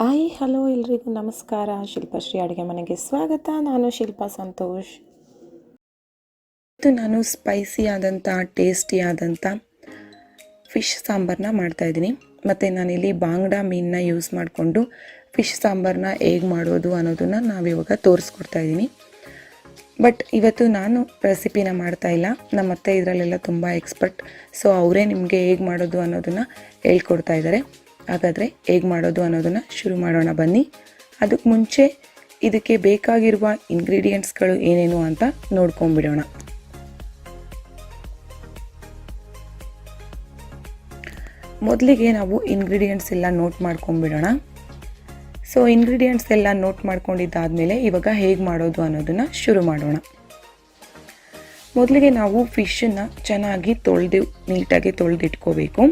Hi hello ಎಲ್ರಿಗೂ ನಮಸ್ಕಾರ. ಶಿಲ್ಪಶ್ರೀ ಅಡುಗೆ ಮನೆಗೆ ಸ್ವಾಗತ. ನಾನು ಶಿಲ್ಪಾ ಸಂತೋಷ್. ಇವತ್ತು ನಾನು ಸ್ಪೈಸಿ ಆದಂಥ ಟೇಸ್ಟಿ ಆದಂಥ ಫಿಶ್ ಸಾಂಬಾರನ್ನ ಮಾಡ್ತಾಯಿದ್ದೀನಿ ಮತ್ತು ನಾನಿಲ್ಲಿ ಬಾಂಗ್ಡಾ ಮೀನನ್ನ ಯೂಸ್ ಮಾಡಿಕೊಂಡು ಫಿಶ್ ಸಾಂಬಾರನ್ನ ಹೇಗೆ ಮಾಡೋದು ಅನ್ನೋದನ್ನು ನಾವಿವಾಗ ತೋರಿಸ್ಕೊಡ್ತಾ ಇದ್ದೀನಿ. ಬಟ್ ಇವತ್ತು ನಾನು ರೆಸಿಪಿನ ಮಾಡ್ತಾ ಇಲ್ಲ. ನಮ್ಮ ಅತ್ತೆ ಇದರಲ್ಲೆಲ್ಲ ತುಂಬ ಎಕ್ಸ್ಪರ್ಟ್ ಸೊ ಅವರೇ ನಿಮಗೆ ಹೇಗೆ ಮಾಡೋದು ಅನ್ನೋದನ್ನು ಹೇಳ್ಕೊಡ್ತಾ ಇದ್ದಾರೆ. ಹಾಗಾದರೆ ಹೇಗೆ ಮಾಡೋದು ಅನ್ನೋದನ್ನು ಶುರು ಮಾಡೋಣ ಬನ್ನಿ. ಅದಕ್ಕೆ ಮುಂಚೆ ಇದಕ್ಕೆ ಬೇಕಾಗಿರುವ ಇಂಗ್ರೀಡಿಯೆಂಟ್ಸ್ಗಳು ಏನೇನು ಅಂತ ನೋಡ್ಕೊಂಬಿಡೋಣ ಮೊದಲಿಗೆ ನಾವು ಇಂಗ್ರೀಡಿಯೆಂಟ್ಸ್ ಎಲ್ಲ ನೋಟ್ ಮಾಡ್ಕೊಂಬಿಡೋಣ ಸೊ ಇಂಗ್ರೀಡಿಯೆಂಟ್ಸ್ ಎಲ್ಲ ನೋಟ್ ಮಾಡ್ಕೊಂಡಿದ್ದಾದಮೇಲೆ ಇವಾಗ ಹೇಗೆ ಮಾಡೋದು ಅನ್ನೋದನ್ನು ಶುರು ಮಾಡೋಣ. ಮೊದಲಿಗೆ ನಾವು ಫಿಶನ್ನು ಚೆನ್ನಾಗಿ ತೊಳೆದು ನೀಟಾಗಿ ತೊಳೆದಿಟ್ಕೋಬೇಕು.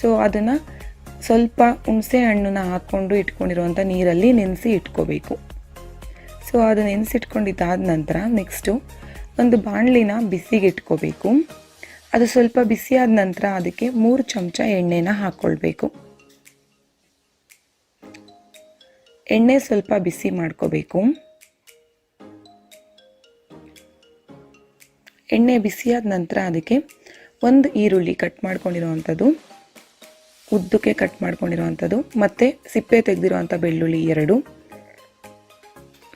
ಸೊ ಅದನ್ನು ಸ್ವಲ್ಪ ಹುಣಸೆ ಹಣ್ಣನ್ನ ಹಾಕ್ಕೊಂಡು ಇಟ್ಕೊಂಡಿರುವಂಥ ನೀರಲ್ಲಿ ನೆನೆಸಿ ಇಟ್ಕೋಬೇಕು. ಸೊ ಅದು ನೆನೆಸಿಟ್ಕೊಂಡಿದ್ದಾದ ನಂತರ ನೆಕ್ಸ್ಟು ಒಂದು ಬಾಣಲಿನ ಬಿಸಿಗೆ ಇಟ್ಕೋಬೇಕು. ಅದು ಸ್ವಲ್ಪ ಬಿಸಿಯಾದ ನಂತರ ಅದಕ್ಕೆ ಮೂರು ಚಮಚ ಎಣ್ಣೆನ ಹಾಕ್ಕೊಳ್ಬೇಕು ಎಣ್ಣೆ ಸ್ವಲ್ಪ ಬಿಸಿ ಮಾಡ್ಕೋಬೇಕು. ಎಣ್ಣೆ ಬಿಸಿಯಾದ ನಂತರ ಅದಕ್ಕೆ ಒಂದು ಈರುಳ್ಳಿ ಕಟ್ ಮಾಡ್ಕೊಂಡಿರೋವಂಥದ್ದು ಉದ್ದಕ್ಕೆ ಕಟ್ ಮಾಡ್ಕೊಂಡಿರುವಂಥದ್ದು ಮತ್ತು ಸಿಪ್ಪೆ ತೆಗೆದಿರೋವಂಥ ಬೆಳ್ಳುಳ್ಳಿ ಎರಡು,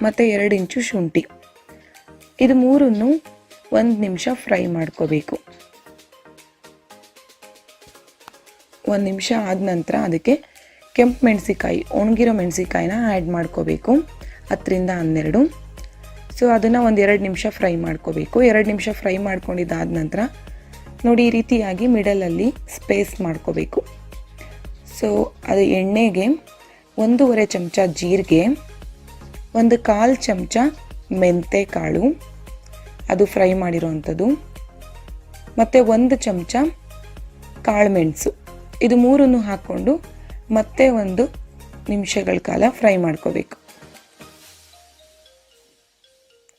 ಮತ್ತು ಎರಡು ಇಂಚು ಶುಂಠಿ. ಇದು ಮೂರನ್ನು ಒಂದು ನಿಮಿಷ ಫ್ರೈ ಮಾಡ್ಕೋಬೇಕು. ಒಂದು ನಿಮಿಷ ಆದ ನಂತರ ಅದಕ್ಕೆ ಕೆಂಪು ಮೆಣಸಿಕಾಯಿ ಒಣಗಿರೋ ಮೆಣಸಿಕಾಯಿನ ಆ್ಯಡ್ ಮಾಡ್ಕೋಬೇಕು. ಹತ್ತರಿಂದ ಹನ್ನೆರಡು. ಸೊ ಅದನ್ನು ಒಂದು ಎರಡು ನಿಮಿಷ ಫ್ರೈ ಮಾಡ್ಕೋಬೇಕು. ಎರಡು ನಿಮಿಷ ಫ್ರೈ ಮಾಡ್ಕೊಂಡಿದ್ದಾದ ನಂತರ ನೋಡಿ ಈ ರೀತಿಯಾಗಿ ಮಿಡಲಲ್ಲಿ ಸ್ಪೇಸ್ ಮಾಡ್ಕೋಬೇಕು. ಸೊ ಅದು ಎಣ್ಣೆಗೆ ಒಂದೂವರೆ ಚಮಚ ಜೀರಿಗೆ, ಒಂದು ಕಾಲು ಚಮಚ ಮೆಂತೆ ಕಾಳು ಅದು ಫ್ರೈ ಮಾಡಿರೋವಂಥದ್ದು ಮತ್ತು ಒಂದು ಚಮಚ ಕಾಳುಮೆಣಸು. ಇದು ಮೂರನ್ನು ಹಾಕ್ಕೊಂಡು ಮತ್ತೆ ಒಂದು ನಿಮಿಷಗಳ ಕಾಲ ಫ್ರೈ ಮಾಡ್ಕೋಬೇಕು.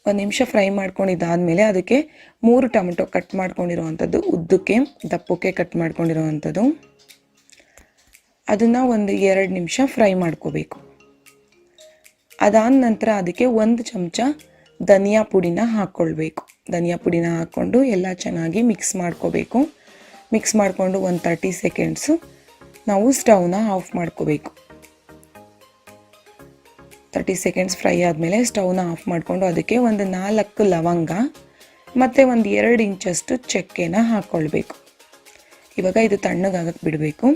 ಒಂದು ನಿಮಿಷ ಫ್ರೈ ಮಾಡ್ಕೊಂಡಿದ್ದಾದಮೇಲೆ ಅದಕ್ಕೆ ಮೂರು ಟೊಮೆಟೊ ಕಟ್ ಮಾಡ್ಕೊಂಡಿರೋವಂಥದ್ದು ಉದ್ದಕ್ಕೆ, ದಪ್ಪಕ್ಕೆ ಕಟ್ ಮಾಡ್ಕೊಂಡಿರೋವಂಥದ್ದು ಅದನ್ನು ಒಂದು ಎರಡು ನಿಮಿಷ ಫ್ರೈ ಮಾಡ್ಕೋಬೇಕು. ಅದಾದ ನಂತರ ಅದಕ್ಕೆ ಒಂದು ಚಮಚ ಧನಿಯಾ ಪುಡಿನ ಹಾಕ್ಕೊಳ್ಬೇಕು. ಧನಿಯಾ ಪುಡಿನ ಹಾಕ್ಕೊಂಡು ಎಲ್ಲ ಚೆನ್ನಾಗಿ ಮಿಕ್ಸ್ ಮಾಡ್ಕೋಬೇಕು. ಮಿಕ್ಸ್ ಮಾಡಿಕೊಂಡು ಒಂದು ತರ್ಟಿ ಸೆಕೆಂಡ್ಸು ನಾವು ಸ್ಟವ್ನ ಆಫ್ ಮಾಡ್ಕೋಬೇಕು. ತರ್ಟಿ ಸೆಕೆಂಡ್ಸ್ ಫ್ರೈ ಆದಮೇಲೆ ಸ್ಟವ್ನ ಆಫ್ ಮಾಡಿಕೊಂಡು ಅದಕ್ಕೆ ಒಂದು ನಾಲ್ಕು ಲವಂಗ ಮತ್ತು ಒಂದು ಎರಡು ಇಂಚಷ್ಟು ಚಕ್ಕೆನ ಹಾಕ್ಕೊಳ್ಬೇಕು. ಇವಾಗ ಇದು ತಣ್ಣಗಾಗಕ್ಕೆ ಬಿಡಬೇಕು.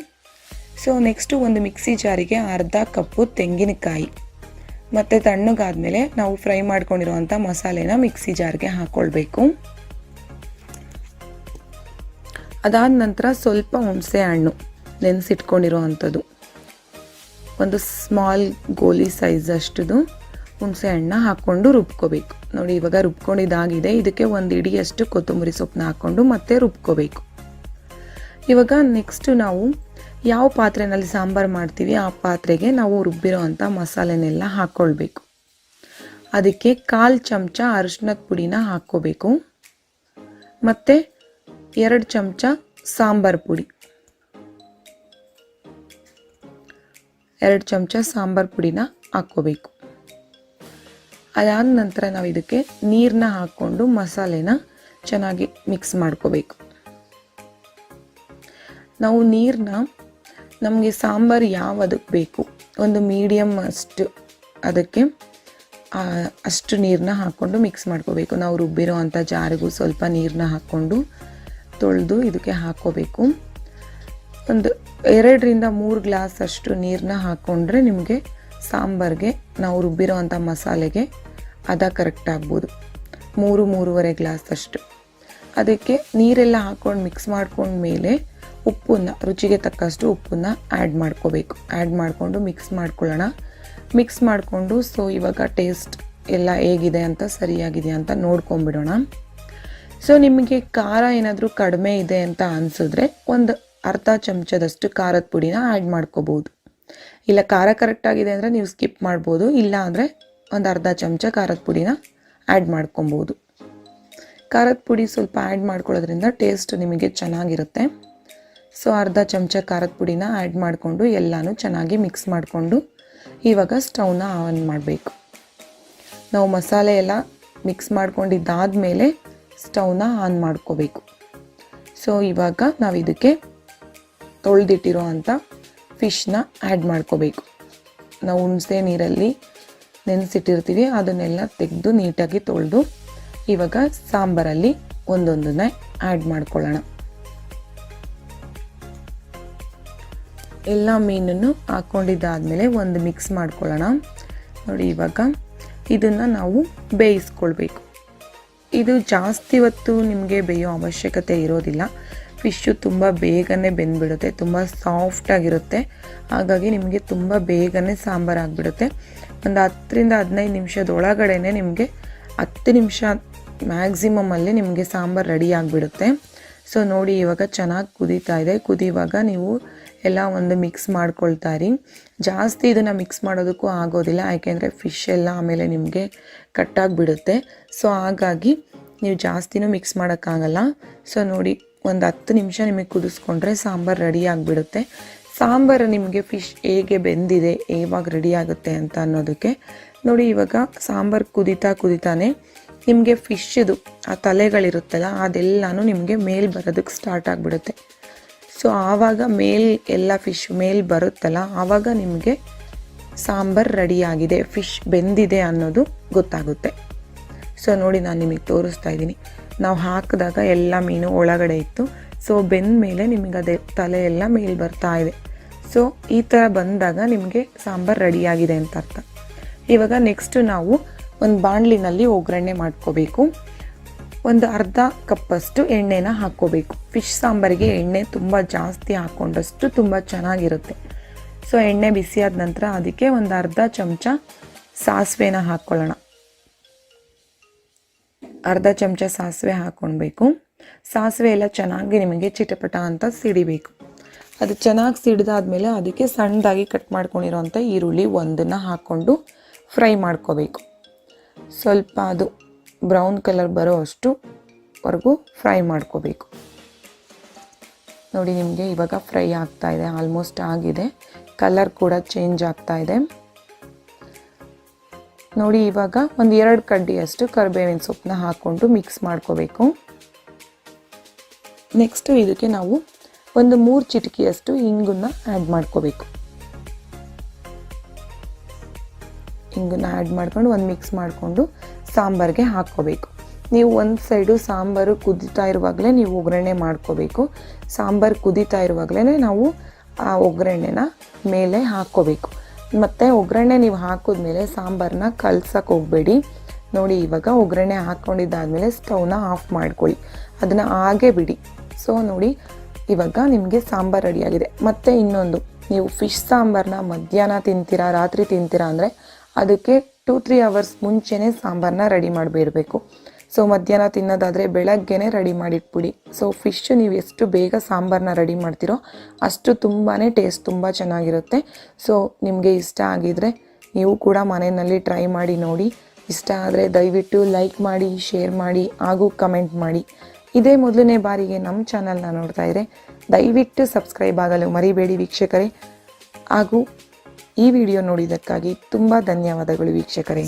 ಸೊ ನೆಕ್ಸ್ಟು ಒಂದು ಮಿಕ್ಸಿ ಜಾರಿಗೆ ಅರ್ಧ ಕಪ್ಪು ತೆಂಗಿನಕಾಯಿ. ಮತ್ತು ತಣ್ಣಗಾದಮೇಲೆ ನಾವು ಫ್ರೈ ಮಾಡ್ಕೊಂಡಿರುವಂಥ ಮಸಾಲೆನ ಮಿಕ್ಸಿ ಜಾರ್ಗೆ ಹಾಕ್ಕೊಳ್ಬೇಕು ಅದಾದ ನಂತರ ಸ್ವಲ್ಪ ಹುಣಸೆ ಹಣ್ಣು ನೆನೆಸಿಟ್ಕೊಂಡಿರೋ ಅಂಥದ್ದು ಒಂದು ಸ್ಮಾಲ್ ಗೋಲಿ ಸೈಜ್ ಅಷ್ಟದು ಹುಣಸೆ ಹಣ್ಣು ಹಾಕ್ಕೊಂಡು ರುಬ್ಕೋಬೇಕು. ನೋಡಿ ಇವಾಗ ರುಬ್ಕೊಂಡಿದ್ದಾಗಿದೆ. ಇದಕ್ಕೆ ಒಂದು ಇಡಿಯಷ್ಟು ಕೊತ್ತಂಬರಿ ಸೊಪ್ಪನ್ನ ಹಾಕ್ಕೊಂಡು ಮತ್ತೆ ರುಬ್ಕೋಬೇಕು. ಇವಾಗ ನೆಕ್ಸ್ಟು ನಾವು ಯಾವ ಪಾತ್ರೆಯಲ್ಲಿ ಸಾಂಬಾರು ಮಾಡ್ತೀವಿ ಆ ಪಾತ್ರೆಗೆ ನಾವು ರುಬ್ಬಿರೋ ಅಂಥ ಮಸಾಲೆನೆಲ್ಲ ಹಾಕ್ಕೊಳ್ಬೇಕು. ಅದಕ್ಕೆ ಕಾಲು ಚಮಚ ಅರಿಶಿನದ ಪುಡಿನ ಹಾಕ್ಕೋಬೇಕು. ಮತ್ತು ಎರಡು ಚಮಚ ಸಾಂಬಾರು ಪುಡಿ. ಎರಡು ಚಮಚ ಸಾಂಬಾರು ಪುಡಿನ ಹಾಕ್ಕೋಬೇಕು. ಅದಾದ ನಂತರ ನಾವು ಇದಕ್ಕೆ ನೀರನ್ನ ಹಾಕ್ಕೊಂಡು ಮಸಾಲೆನ ಚೆನ್ನಾಗಿ ಮಿಕ್ಸ್ ಮಾಡ್ಕೋಬೇಕು. ನಾವು ನೀರನ್ನ ನಮಗೆ ಸಾಂಬಾರು ಯಾವ ಅದಕ್ಕೆ ಬೇಕು? ಒಂದು ಮೀಡಿಯಮ್ ಅಷ್ಟು ಅದಕ್ಕೆ ಅಷ್ಟು ನೀರನ್ನ ಹಾಕ್ಕೊಂಡು ಮಿಕ್ಸ್ ಮಾಡ್ಕೋಬೇಕು. ನಾವು ರುಬ್ಬಿರೋ ಅಂಥ ಜಾರಿಗೂ ಸ್ವಲ್ಪ ನೀರನ್ನ ಹಾಕ್ಕೊಂಡು ತೊಳೆದು ಇದಕ್ಕೆ ಹಾಕ್ಕೋಬೇಕು. ಒಂದು ಎರಡರಿಂದ ಮೂರು ಗ್ಲಾಸ್ ಅಷ್ಟು ನೀರನ್ನ ಹಾಕ್ಕೊಂಡ್ರೆ ನಿಮಗೆ ಸಾಂಬಾರಿಗೆ, ನಾವು ರುಬ್ಬಿರೋ ಅಂಥ ಮಸಾಲೆಗೆ ಅದ ಕರೆಕ್ಟ್ ಆಗ್ಬೋದು. ಮೂರು, ಮೂರುವರೆ ಗ್ಲಾಸ್ ಅಷ್ಟು. ಅದಕ್ಕೆ ನೀರೆಲ್ಲ ಹಾಕ್ಕೊಂಡು ಮಿಕ್ಸ್ ಮಾಡ್ಕೊಂಡ್ಮೇಲೆ ಉಪ್ಪನ್ನು, ರುಚಿಗೆ ತಕ್ಕಷ್ಟು ಉಪ್ಪನ್ನು ಆ್ಯಡ್ ಮಾಡ್ಕೋಬೇಕು. ಆ್ಯಡ್ ಮಾಡಿಕೊಂಡು ಮಿಕ್ಸ್ ಮಾಡ್ಕೊಳ್ಳೋಣ. ಮಿಕ್ಸ್ ಮಾಡಿಕೊಂಡು ಸೊ ಇವಾಗ ಟೇಸ್ಟ್ ಎಲ್ಲ ಹೇಗಿದೆ ಅಂತ, ಸರಿಯಾಗಿದೆ ಅಂತ ನೋಡ್ಕೊಂಬಿಡೋಣ ಸೊ ನಿಮಗೆ ಖಾರ ಏನಾದರೂ ಕಡಿಮೆ ಇದೆ ಅಂತ ಅನಿಸಿದ್ರೆ ಒಂದು ಅರ್ಧ ಚಮಚದಷ್ಟು ಖಾರದ ಪುಡಿನ ಆ್ಯಡ್ ಮಾಡ್ಕೋಬೋದು. ಇಲ್ಲ ಖಾರ ಕರೆಕ್ಟಾಗಿದೆ ಅಂದರೆ ನೀವು ಸ್ಕಿಪ್ ಮಾಡ್ಬೋದು, ಇಲ್ಲ ಅಂದರೆ ಒಂದು ಅರ್ಧ ಚಮಚ ಖಾರದ ಪುಡಿನ ಆ್ಯಡ್ ಮಾಡ್ಕೊಬೋದು. ಖಾರದ ಪುಡಿ ಸ್ವಲ್ಪ ಆ್ಯಡ್ ಮಾಡ್ಕೊಳ್ಳೋದ್ರಿಂದ ಟೇಸ್ಟ್ ನಿಮಗೆ ಚೆನ್ನಾಗಿರುತ್ತೆ. ಸೊ ಅರ್ಧ ಚಮಚ ಖಾರದ ಪುಡಿನ ಆ್ಯಡ್ ಮಾಡಿಕೊಂಡು ಎಲ್ಲನೂ ಚೆನ್ನಾಗಿ ಮಿಕ್ಸ್ ಮಾಡಿಕೊಂಡು ಇವಾಗ ಸ್ಟೌನ ಆನ್ ಮಾಡಬೇಕು. ನಾವು ಮಸಾಲೆ ಎಲ್ಲ ಮಿಕ್ಸ್ ಮಾಡ್ಕೊಂಡಿದ್ದಾದಮೇಲೆ ಸ್ಟೌನ ಆನ್ ಮಾಡ್ಕೋಬೇಕು. ಸೊ ಇವಾಗ ನಾವು ಇದಕ್ಕೆ ತೊಳೆದಿಟ್ಟಿರೋ ಅಂಥ ಫಿಶ್ನ ಆ್ಯಡ್ ಮಾಡ್ಕೋಬೇಕು. ನಾವು ಹುಣಸೆ ನೀರಲ್ಲಿ ನೆನೆಸಿಟ್ಟಿರ್ತೀವಿ, ಅದನ್ನೆಲ್ಲ ತೆಗೆದು ನೀಟಾಗಿ ತೊಳೆದು ಇವಾಗ ಸಾಂಬಾರಲ್ಲಿ ಒಂದೊಂದನ್ನೇ ಆ್ಯಡ್ ಮಾಡ್ಕೊಳ್ಳೋಣ. ಎಲ್ಲ ಮೀನನ್ನು ಹಾಕ್ಕೊಂಡಿದ್ದಾದಮೇಲೆ ಒಂದು ಮಿಕ್ಸ್ ಮಾಡ್ಕೊಳ್ಳೋಣ. ನೋಡಿ ಇವಾಗ ಇದನ್ನು ನಾವು ಬೇಯಿಸ್ಕೊಳ್ಬೇಕು. ಇದು ಜಾಸ್ತಿ ಹೊತ್ತು ನಿಮಗೆ ಬೇಯೋ ಅವಶ್ಯಕತೆ ಇರೋದಿಲ್ಲ. ಫಿಶ್ಶು ತುಂಬ ಬೇಗನೆ ಬೆಂದ್ಬಿಡುತ್ತೆ, ತುಂಬ ಸಾಫ್ಟಾಗಿರುತ್ತೆ ಹಾಗಾಗಿ ನಿಮಗೆ ತುಂಬ ಬೇಗನೆ ಸಾಂಬಾರು ಆಗಿಬಿಡುತ್ತೆ. ಒಂದು ಹತ್ತರಿಂದ ಹದಿನೈದು ನಿಮಿಷದೊಳಗಡೆ ನಿಮಗೆ ಹತ್ತು ನಿಮಿಷ ಮ್ಯಾಕ್ಸಿಮಮಲ್ಲಿ ನಿಮಗೆ ಸಾಂಬಾರು ರೆಡಿ ಆಗಿಬಿಡುತ್ತೆ. ಸೊ ನೋಡಿ ಇವಾಗ ಚೆನ್ನಾಗಿ ಕುದೀತಾ ಇದೆ. ಕುದಿಯುವಾಗ ನೀವು ಎಲ್ಲ ಒಂದು ಮಿಕ್ಸ್ ಮಾಡ್ಕೊಳ್ತಾ ಇರಿ. ಜಾಸ್ತಿ ಇದನ್ನು ಮಿಕ್ಸ್ ಮಾಡೋದಕ್ಕೂ ಆಗೋದಿಲ್ಲ, ಯಾಕೆಂದರೆ ಫಿಶ್ ಎಲ್ಲ ಆಮೇಲೆ ನಿಮಗೆ ಕಟ್ಟಾಗಿಬಿಡುತ್ತೆ ಸೊ ಹಾಗಾಗಿ ನೀವು ಜಾಸ್ತಿನೂ ಮಿಕ್ಸ್ ಮಾಡೋಕ್ಕಾಗಲ್ಲ. ಸೊ ನೋಡಿ, ಒಂದು ಹತ್ತು ನಿಮಿಷ ನಿಮಗೆ ಕುದಿಸ್ಕೊಂಡ್ರೆ ಸಾಂಬಾರು ರೆಡಿ ಆಗಿಬಿಡುತ್ತೆ. ಸಾಂಬಾರು ನಿಮಗೆ ಫಿಶ್ ಹೇಗೆ ಬೆಂದಿದೆ ಯಾವಾಗ ರೆಡಿ ಆಗುತ್ತೆ ಅಂತ ಅನ್ನೋದಕ್ಕೆ ನೋಡಿ, ಇವಾಗ ಸಾಂಬಾರು ಕುದಿತಾ ಕುದಿತಾನೆ ನಿಮಗೆ ಫಿಶ್ದು ಆ ತಲೆಗಳಿರುತ್ತಲ್ಲ, ಅದೆಲ್ಲನೂ ನಿಮಗೆ ಮೇಲ್ ಬರೋದಕ್ಕೆ ಸ್ಟಾರ್ಟ್ ಆಗಿಬಿಡುತ್ತೆ. ಸೊ ಆವಾಗ ಮೇಲ್ ಎಲ್ಲ ಫಿಶ್ ಮೇಲ್ ಬರುತ್ತಲ್ಲ, ಆವಾಗ ನಿಮಗೆ ಸಾಂಬಾರ್ ರೆಡಿಯಾಗಿದೆ ಫಿಶ್ ಬೆಂದಿದೆ ಅನ್ನೋದು ಗೊತ್ತಾಗುತ್ತೆ. ಸೊ ನೋಡಿ ನಾನು ನಿಮಗೆ ತೋರಿಸ್ತಾ ಇದ್ದೀನಿ. ನಾವು ಹಾಕಿದಾಗ ಎಲ್ಲ ಮೀನು ಒಳಗಡೆ ಇತ್ತು. ಸೊ ಬೆಂದ ಮೇಲೆ ನಿಮಗೆ ಅದೇ ತಲೆ ಎಲ್ಲ ಮೇಲ್ ಬರ್ತಾ ಇದೆ. ಸೊ ಈ ಥರ ಬಂದಾಗ ನಿಮಗೆ ಸಾಂಬಾರು ರೆಡಿಯಾಗಿದೆ ಅಂತ ಅರ್ಥ. ಇವಾಗ ನೆಕ್ಸ್ಟು ನಾವು ಒಂದು ಬಾಣಲಿನಲ್ಲಿ ಒಗ್ಗರಣೆ ಮಾಡ್ಕೋಬೇಕು. ಒಂದು ಅರ್ಧ ಕಪ್ಪಷ್ಟು ಎಣ್ಣೆನ ಹಾಕ್ಕೋಬೇಕು. ಫಿಶ್ ಸಾಂಬಾರಿಗೆ ಎಣ್ಣೆ ತುಂಬ ಜಾಸ್ತಿ ಹಾಕ್ಕೊಂಡಷ್ಟು ತುಂಬ ಚೆನ್ನಾಗಿರುತ್ತೆ. ಸೊ ಎಣ್ಣೆ ಬಿಸಿಯಾದ ನಂತರ ಅದಕ್ಕೆ ಒಂದು ಅರ್ಧ ಚಮಚ ಸಾಸಿವೆನ ಹಾಕ್ಕೊಳ್ಳೋಣ ಅರ್ಧ ಚಮಚ ಸಾಸಿವೆ ಹಾಕ್ಕೊಳ್ಬೇಕು. ಸಾಸಿವೆ ಎಲ್ಲ ಚೆನ್ನಾಗಿ ನಿಮಗೆ ಚಿಟಪಟ ಅಂತ ಸಿಡಿಬೇಕು. ಅದು ಚೆನ್ನಾಗಿ ಸಿಡಿದಾದ್ಮೇಲೆ ಅದಕ್ಕೆ ಸಣ್ಣದಾಗಿ ಕಟ್ ಮಾಡ್ಕೊಂಡಿರೋಂಥ ಈರುಳ್ಳಿ ಒಂದನ್ನು ಹಾಕ್ಕೊಂಡು ಫ್ರೈ ಮಾಡ್ಕೋಬೇಕು. ಸ್ವಲ್ಪ ಅದು ಬ್ರೌನ್ ಕಲರ್ ಬರೋ ಅಷ್ಟು ವರೆಗೂ ಫ್ರೈ ಮಾಡ್ಕೋಬೇಕು. ನೋಡಿ ನಿಮಗೆ ಇವಾಗ ಫ್ರೈ ಆಗ್ತಾ ಇದೆ, ಆಲ್ಮೋಸ್ಟ್ ಆಗಿದೆ. ಕಲರ್ ಕೂಡ ಚೇಂಜ್ ಆಗ್ತಾ ಇದೆ. ನೋಡಿ ಇವಾಗ ಒಂದು ಎರಡು ಕಡ್ಡಿಯಷ್ಟು ಕರಿಬೇವಿನ ಸೊಪ್ಪನ್ನ ಹಾಕ್ಕೊಂಡು ಮಿಕ್ಸ್ ಮಾಡ್ಕೋಬೇಕು. ನೆಕ್ಸ್ಟು ಇದಕ್ಕೆ ನಾವು ಒಂದು ಮೂರು ಚಿಟಿಕೆಯಷ್ಟು ಇಂಗನ್ನು ಆ್ಯಡ್ ಮಾಡ್ಕೋಬೇಕು. ಇಂಗನ್ನ ಆ್ಯಡ್ ಮಾಡ್ಕೊಂಡು ಒಂದು ಮಿಕ್ಸ್ ಮಾಡಿಕೊಂಡು ಸಾಂಬಾರಿಗೆ ಹಾಕ್ಕೋಬೇಕು. ನೀವು ಒಂದು ಸೈಡು ಸಾಂಬಾರು ಕುದೀತಾ ಇರುವಾಗಲೇ ನೀವು ಒಗ್ಗರಣೆ ಮಾಡ್ಕೋಬೇಕು. ಸಾಂಬಾರು ಕುದೀತಾ ಇರುವಾಗಲೇ ನಾವು ಆ ಒಗ್ಗರಣೆನ ಮೇಲೆ ಹಾಕ್ಕೋಬೇಕು. ಮತ್ತು ಒಗ್ಗರಣೆ ನೀವು ಹಾಕಿದ್ಮೇಲೆ ಸಾಂಬಾರನ್ನ ಕಲ್ಸಕ್ಕೆ ಹೋಗಬೇಡಿ. ನೋಡಿ, ಇವಾಗ ಒಗ್ಗರಣೆ ಹಾಕ್ಕೊಂಡಿದ್ದಾದಮೇಲೆ ಸ್ಟವ್ನ ಆಫ್ ಮಾಡ್ಕೊಳ್ಳಿ. ಅದನ್ನು ಹಾಗೆ ಬಿಡಿ. ಸೊ ನೋಡಿ, ಇವಾಗ ನಿಮಗೆ ಸಾಂಬಾರು ರೆಡಿಯಾಗಿದೆ ಮತ್ತು ಇನ್ನೊಂದು, ನೀವು ಫಿಶ್ ಸಾಂಬಾರನ್ನ ಮಧ್ಯಾಹ್ನ ತಿಂತೀರಾ, ರಾತ್ರಿ ತಿಂತೀರಾ ಅಂದರೆ ಅದಕ್ಕೆ ಟೂ ತ್ರೀ ಅವರ್ಸ್ ಮುಂಚೆನೇ ಸಾಂಬಾರನ್ನ ರೆಡಿ ಮಾಡಿಬಿಡಬೇಕು. ಸೊ ಮಧ್ಯಾಹ್ನ ತಿನ್ನೋದಾದರೆ ಬೆಳಗ್ಗೆನೇ ರೆಡಿ ಮಾಡಿಟ್ಬಿಡಿ. ಸೊ ಫಿಶ್ ನೀವು ಎಷ್ಟು ಬೇಗ ಸಾಂಬಾರನ್ನ ರೆಡಿ ಮಾಡ್ತೀರೋ ಅಷ್ಟು ತುಂಬಾ ಟೇಸ್ಟ್ ತುಂಬ ಚೆನ್ನಾಗಿರುತ್ತೆ. ಸೊ ನಿಮಗೆ ಇಷ್ಟ ಆಗಿದರೆ ನೀವು ಕೂಡ ಮನೆಯಲ್ಲಿ ಟ್ರೈ ಮಾಡಿ ನೋಡಿ. ಇಷ್ಟ ಆದರೆ ದಯವಿಟ್ಟು ಲೈಕ್ ಮಾಡಿ ಶೇರ್ ಮಾಡಿ, ಹಾಗೂ ಕಮೆಂಟ್ ಮಾಡಿ. ಇದೇ ಮೊದಲನೇ ಬಾರಿಗೆ ನಮ್ಮ ಚಾನಲ್ನ ನೋಡ್ತಾ ಇದ್ದರೆ ದಯವಿಟ್ಟು ಸಬ್ಸ್ಕ್ರೈಬ್ ಆಗಲು ಮರಿಬೇಡಿ ವೀಕ್ಷಕರೇ. ಹಾಗೂ ಈ ವಿಡಿಯೋ ನೋಡಿದ್ದಕ್ಕಾಗಿ ತುಂಬ ಧನ್ಯವಾದಗಳು ವೀಕ್ಷಕರೇ.